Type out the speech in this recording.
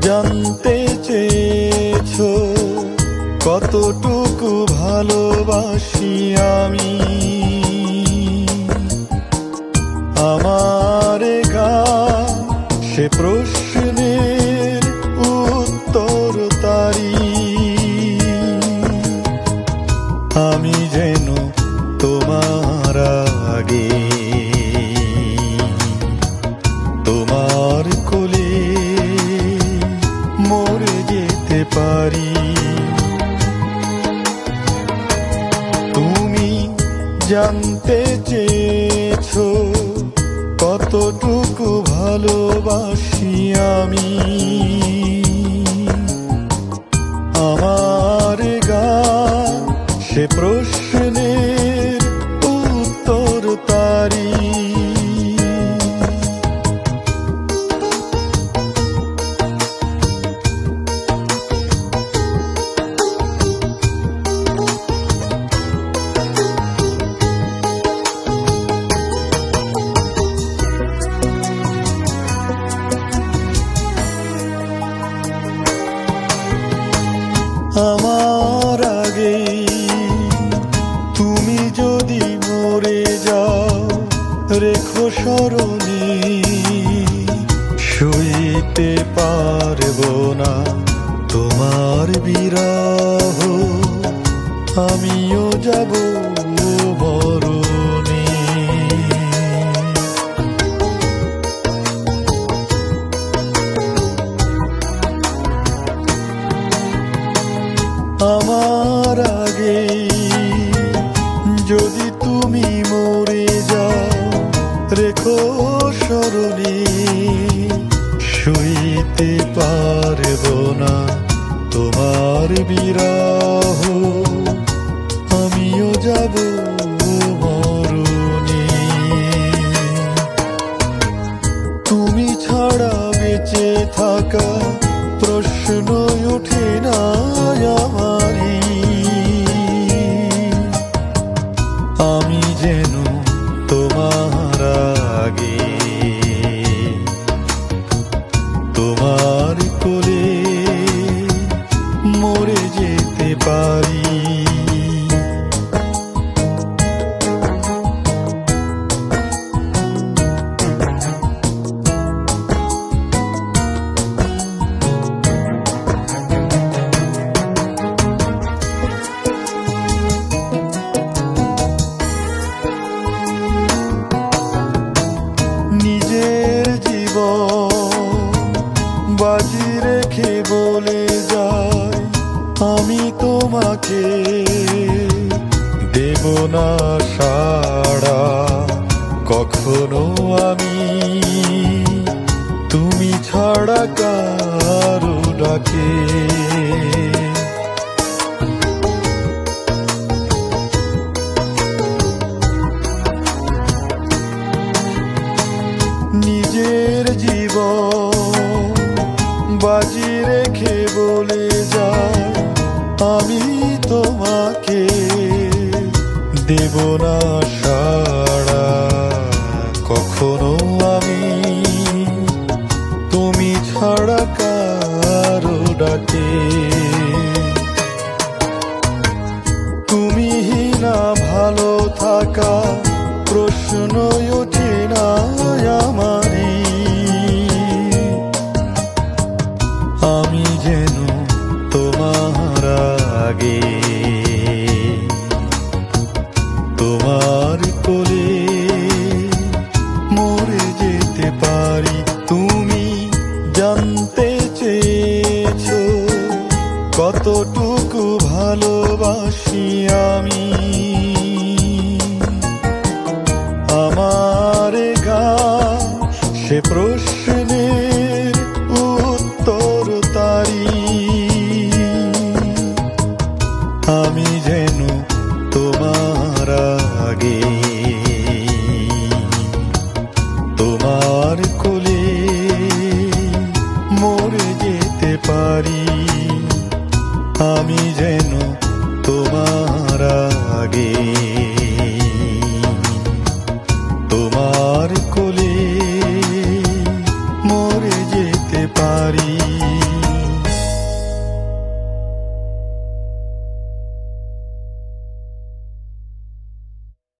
জানতে চেয়েছ কতটুকু ভালোবাসি আমি। আমার গা সে প্রশ্নের উত্তর তারি আমি যেন তোমার আগে মরে যেতে পারি। তুমি জানতে চেয়েছ কতটুকু ভালোবাসি আমি। আমার গান সে প্রশ্নের আমার আগে। তুমি যদি মরে যাও, রেখো সরণি শুইতে পারব না তোমার বিরহ। আমিও যাব তুমি মরে যাও, রেখো স্মরণে। শুইতে পারব না তোমার বিরহ, আমিও যাব তুমি ছাড়া বেঁচে থাকা প্রশ্ন ওঠে না। তোমাকে দেব না সাড়া কখনো আমি। তুমি ছাড়া কারও ডাকে। নিজের জীবন বাজি রেখে বলে যায় আমি দেব তোমার কোলে মরে যেতে পারি, তুমি জানতে চেয়েছ কতটুকু ভালোবাসি আমি। আমার গা সে প্রশ্নের লাগে। তোমার কোলে মরে যেতে পারি। আমি যেন তোমার আগে। তোমার কোলে মরে যেতে পারি।